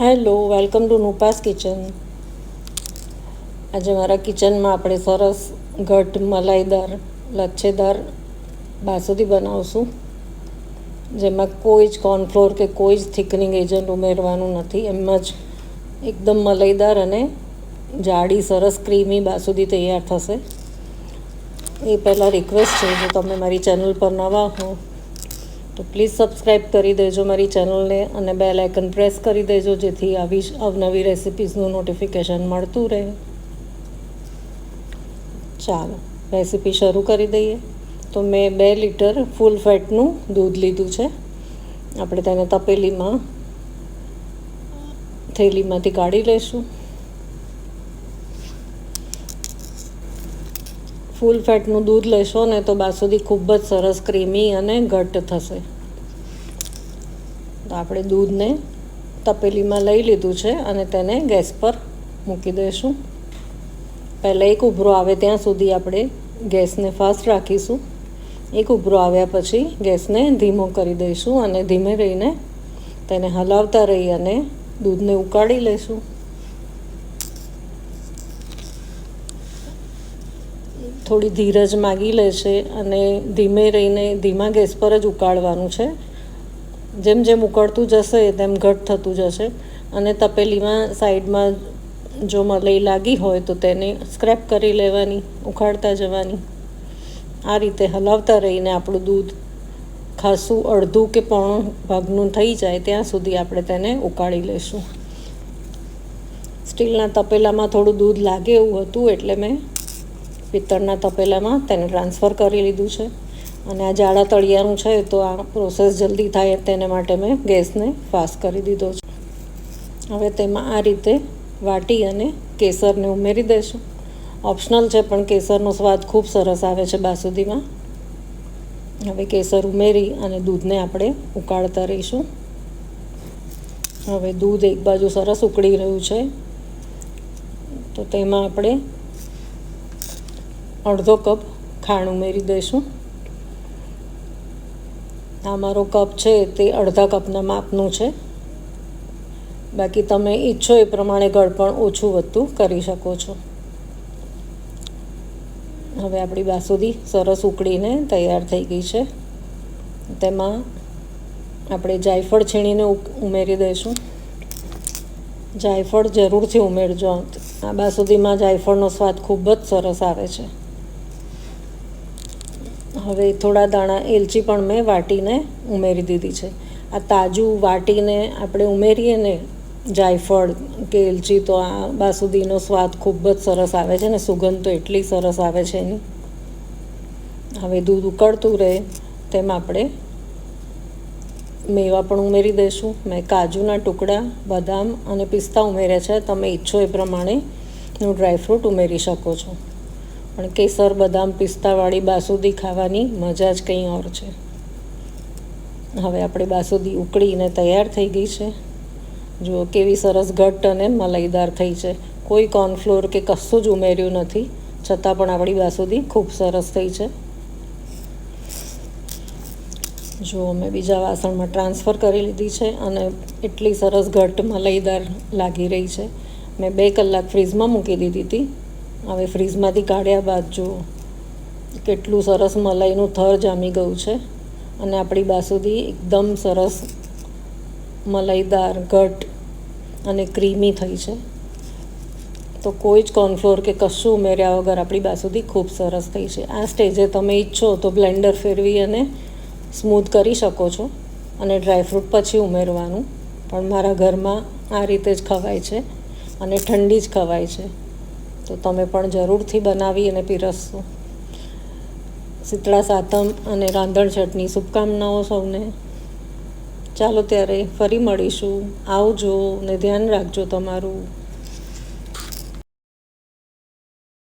Hello, welcome to નુપાસ kitchen. આજે મારા કિચનમાં આપણે સરસ ઘટ મલાઈદાર, લચ્છેદાર બાસુંદી બનાવશું, જેમાં કોઈ જ કોર્નફ્લોર કે કોઈ જ થિકનિંગ એજન્ટ ઉમેરવાનું નથી. એમ જ એકદમ મલાઈદાર અને જાડી, સરસ ક્રીમી બાસુંદી તૈયાર થશે. એ પહેલાં રિક્વેસ્ટ છે, જો તમે મારી ચેનલ પર નવા હો તો પ્લીઝ સબસ્ક્રાઈબ કરી દેજો મારી ચેનલને અને બેલ આઇકન પ્રેસ કરી દેજો જેથી આવી અવનવી રેસિપીઝનું નોટિફિકેશન મળતું રહે. ચાલો રેસીપી શરૂ કરી દઈએ. તો મેં બે લીટર ફૂલ ફેટનું દૂધ લીધું છે. આપણે તેને તપેલીમાં, થેલીમાંથી કાઢી લઈશું. ફૂલ ફેટનું દૂધ લેશો ને તો બાસુંદી ખૂબ જ સરસ ક્રીમી અને ઘટ્ટ થશે. તો આપણે દૂધને તપેલીમાં લઈ લીધું છે અને તેને ગેસ પર મૂકી દઈશું. પહેલાં એક ઉભરો આવે ત્યાં સુધી આપણે ગેસને ફાસ્ટ રાખીશું. એક ઉભરો આવ્યા પછી ગેસને ધીમો કરી દઈશું અને ધીમે રહીને તેને હલાવતા રહી અને દૂધને ઉકાળી લઈશું. થોડી ધીરજ માગી લે છે અને ધીમે રહીને ધીમા ગેસ પર જ ઉકાળવાનું છે. જેમ જેમ ઉકળતું જશે, તેમ ઘટ થતું જશે. અને તપેલીમાં સાઈડમાં જો મલાઈ લાગી હોય તો તેને સ્ક્રેપ કરી લેવાની, ઉખાડતા જવાની. આ રીતે હલાવતા રહીને આપણું દૂધ ખાસું અડધું કે પોણું ભાગનું થઈ જાય ત્યાં સુધી આપણે તેને ઉકાળી લઈશું. સ્ટીલના તપેલામાં થોડું દૂધ લાગે એવું હતું એટલે મેં પિત્તળના તપેલામાં તેને ટ્રાન્સફર કરી લીધું છે. અને આ જાડા તળિયાનું છે તો આ પ્રોસેસ જલ્દી થાય તેને માટે મેં ગેસને ફાસ્ટ કરી દીધો છે. હવે તેમાં આ રીતે વાટી અને કેસરને ઉમેરી દઈશું ઓપ્શનલ છે પણ કેસરનો સ્વાદ ખૂબ સરસ આવે છે બાસુંદીમાં. હવે કેસર ઉમેરી અને દૂધને આપણે ઉકાળતા રહીશું. હવે દૂધ એક બાજુ સરસ ઉકળી રહ્યું છે. તો તેમાં આપણે અડધો કપ ખાંડ ઉમેરી દઈશું. આ મારો કપ છે તે અડધા કપના માપનું છે. બાકી તમે ઈચ્છો એ પ્રમાણે ગળપણ ઓછું વધતું કરી શકો છો. હવે આપણી બાસુંદી સરસ ઉકળીને તૈયાર થઈ ગઈ છે. તેમાં આપણે જાયફળ છીણીને ઉમેરી દઈશું. જાયફળ જરૂરથી ઉમેરજો આ બાસુંદીમાં જાયફળનો સ્વાદ ખૂબ જ સરસ આવે છે. હવે થોડા દાણા એલચી પણ મેં વાટીને ઉમેરી દીધી છે. આ તાજું વાટીને આપણે ઉમેરીએ ને જાયફળ કે એલચી તો આ બાસુદીનો સ્વાદ ખૂબ જ સરસ આવે છે ને સુગંધ તો એટલી સરસ આવે છે એની. હવે દૂધ ઉકળતું રહે તેમ આપણે મેવા પણ ઉમેરી દઈશું. મેં કાજુના ટુકડા, બદામ અને પિસ્તા ઉમેર્યા છે. તમે ઈચ્છો એ પ્રમાણે ડ્રાયફ્રૂટ ઉમેરી શકો છો. પણ કેસર, બદામ, પિસ્તાવાળી બાસુંદી ખાવાની મજા જ કંઈ ઓર છે. હવે આપણે બાસુંદી ઉકળીને તૈયાર થઈ ગઈ છે. જુઓ કેવી સરસ ઘટ્ટ અને મલાઈદાર થઈ છે. કોઈ કોર્નફ્લોર કે કશું જ ઉમેર્યું નથી, છતાં પણ આપણી બાસુંદી ખૂબ સરસ થઈ છે. જો મેં બીજા વાસણમાં ટ્રાન્સફર કરી લીધી છે અને એટલી સરસ ઘટ્ટ મલાઈદાર લાગી રહી છે. મેં બે કલાક ફ્રીઝમાં મૂકી દીધી હતી. હવે ફ્રીઝમાંથી કાઢ્યા બાદ જુઓ કેટલું સરસ મલાઈનું થર જામી ગયું છે અને આપણી બાસુંદી એકદમ સરસ મલાઈદાર, ઘટ અને ક્રીમી થઈ છે. તો કોઈ જ કોર્નફ્લોર કે કશું ઉમેર્યા વગર આપણી બાસુંદી ખૂબ સરસ થઈ છે. આ સ્ટેજે તમે ઈચ્છો તો બ્લેન્ડર ફેરવી અને સ્મૂથ કરી શકો છો અને ડ્રાયફ્રૂટ પછી ઉમેરવાનું. પણ મારા ઘરમાં આ રીતે જ ખવાય છે અને ઠંડી જ ખવાય છે. તો તમે પણ જરૂરથી બનાવી અને પીરસશો. શીતળા સાતમ અને રાંધણ ચટણી શુભકામનાઓ સૌને. ચાલો ત્યારે ફરી મળીશું. આવજો ને ધ્યાન રાખજો તમારું.